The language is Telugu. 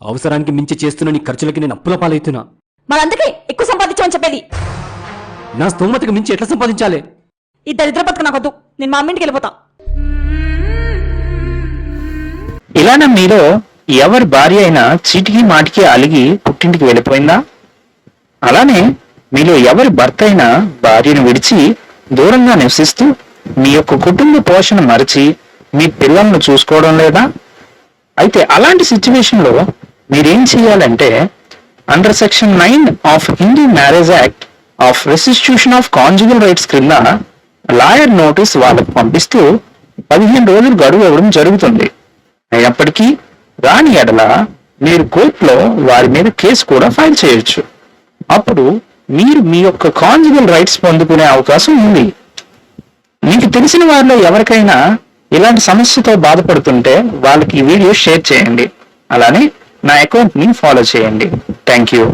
అవసరానికి మించి చేస్తున్న నీ ఖర్చులకి నేను అప్పుల పాలవుతున్నా మరి అందుకే ఎక్కువ సంపాదించమని చెప్పేది. నా స్తోమతకు మించి ఎట్లా సంపాదించాలి? ఈ దరిద్ర బతుకు నాకొద్దు నేను మా అమ్మింటికి వెళ్ళిపోతా. ఇలాన మీలో ఎవరి భార్య అయినా చీటికి మాటికి అలిగి పుట్టింటికి వెళ్ళిపోయిందా? అలానే మీలో ఎవరి భర్త అయినా భార్యను విడిచి దూరంగా నివసిస్తూ మీ యొక్క కుటుంబ పోషణ మరచి మీ పిల్లలను చూసుకోవడం లేదా? అయితే అలాంటి సిచ్యువేషన్లో మీరేం చేయాలంటే under section nine of Indian marriage act of restitution of conjugal rights క్రింద లాయర్ నోటీస్ వాళ్ళకు పంపిస్తూ పదిహేను రోజులు గడువు ఇవ్వడం జరుగుతుంది. అయినప్పటికీ రాని ఎడల మీరు కోర్టులో వారి మీద కేసు కూడా ఫైల్ చేయొచ్చు. అప్పుడు మీరు మీ యొక్క కాంజుగల్ రైట్స్ పొందుకునే అవకాశం ఉంది. మీకు తెలిసిన వారిలో ఎవరికైనా ఇలాంటి సమస్యతో బాధపడుతుంటే వాళ్ళకి ఈ వీడియో షేర్ చేయండి. అలానే నా అకౌంట్ని ఫాలో చేయండి. Thank you.